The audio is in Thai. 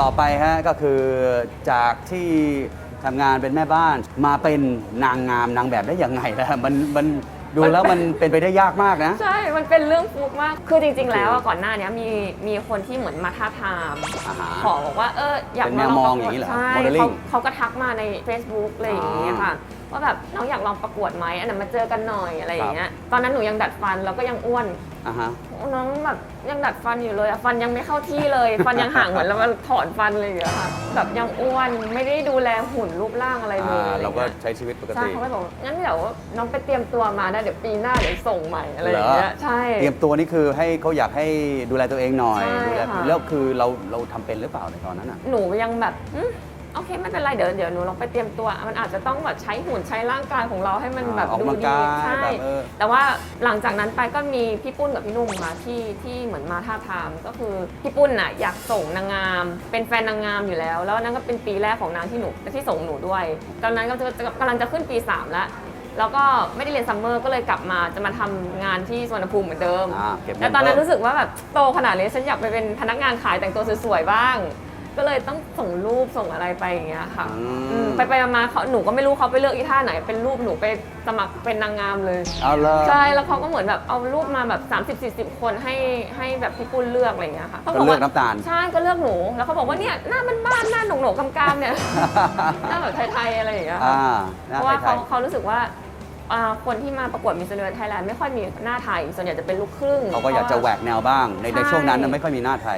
ต่อไปฮะก็คือจากที่ทำงานเป็นแม่บ้านมาเป็นนางงามนางแบบได้ยังไงนะมันมันดูแล้วมันเป็นไปได้ยากมากนะ ใช่ มันเป็นเรื่องฟุกมาก คือจริง ๆ แล้วอะก่อนหน้าเนี้ยมีมีคนที่เหมือนมาท้าบทามอ่าฮะขอบอกว่าเอออยากเป็นแนมาวลองมองประอกย่าวงดนี้เหรอใช่ modeling เขาเขาก็ทักมาใน Facebook อะไรอย่างเงี้ยค่ะว่าแบบน้องอยากลองประกวดไหมอันนั้นมาเจอกันหน่อยอะไรอย่างเงี้ย ตอนนั้นหนูยังดัดฟันแล้วก็ยังอ้วน อ่าฮะ น้องแบบยังดัดฟันอยู่เลยอะฟันยังไม่เข้าที่เลย ฟันยังห่างเหมือนแล้วมันถอนฟันเลยอย่างเงี้ยค่ะแบบยังอ้วนไม่ได้ดูแลหุ่นรูปร่างอะไรเลยอ่าอะไรเราก็เงี้ยใช้ชีวิตปกใช่ติ เขาก็บอกงั้นเดี๋ยวน้องไปเตรียมตัวมานะเดี๋ยวปีหน้าเดี๋ยวส่งใหม่อะไรอย่างเงี้ยใช่ เตรียมตัวนี่คือให้เขาอยากให้ดูแลตัวเองหน่อยใช่ดูแลค่ะ แล้วคือเราเราทำเป็นหรือเปล่าในตอนนั้นอะ หนูยังแบบอืม โอเคไม่เป็นไรเดี๋ยวเดี๋ยวหนูลองไปเตรียมตัว มันอาจจะต้องแบบใช้หุ่นใช้ร่างกายของเราให้มันแบบออกดูกำลังดีกายใช่แบบเออ แต่ว่าหลังจากนั้นไปก็มีพี่ปุ้นกับพี่นุ่มมาที่ที่เหมือนมาท่าบทามก็คือพี่ปุ้นน่ะอยากส่งนางงาม เป็นแฟนนางงามอยู่แล้ว แล้วนั่นก็เป็นปีแรกของนางที่หนูที่ส่งหนูด้วยตอนนั้นก็จะจะกำลังจะขึ้นปี3แล้วแล้วก็ไม่ได้เรียนซัมเมอร์ก็เลยกลับมาจะมาทำงานที่สวนภูมิเหมือนเดิม อ่าเก็บเงินแต่ตอนนั้นเพิ่ม รู้สึกว่าแบบโตขนาดนี้ฉันอยากไปเป็นพนักงานขายแต่งตัวสวยๆบ้าง ก็เลยต้องส่งรูปส่งอะไรไปอย่างเงี้ยค่ะอืม อืมไปไปๆมาๆเขาหนูก็ไม่รู้เขาไปเลือกอีท่าไหน เป็นรูปหนูไปสมัครเป็นนางงามเลย เอาเลย ใช่ แล้วเขาก็เหมือนแบบเอารูปมาแบบ30 40 คนให้ให้แบบพี่ปุ้นเลือกอะไรอย่างเงี้ยค่ะขาก็บเลือกว่าน้ำตาล ใช่ ก็เลือกหนู แล้วเขาบอกว่าเนี่ยหน้ามันบ้านๆหน้าหนงหนกำกามๆเนี่ย หน้าแบบไทยๆอะไรอย่างเงี้ยค่ะอ่าหเพน้าราะว่าไทเขายเขารู้สึกว่าอ่าคนที่มาประกวดมิส s เ n อร์ไทยแลนด์ไม่ค่อยมีหน้าไทย ส่วนใหญ่จะเป็นลูกครึ่ง ๆเขาก็อยากจะแหวกแนวบ้าง ในในใช่ช่วงนั้นน่ะไม่ค่อยมีหน้าไทย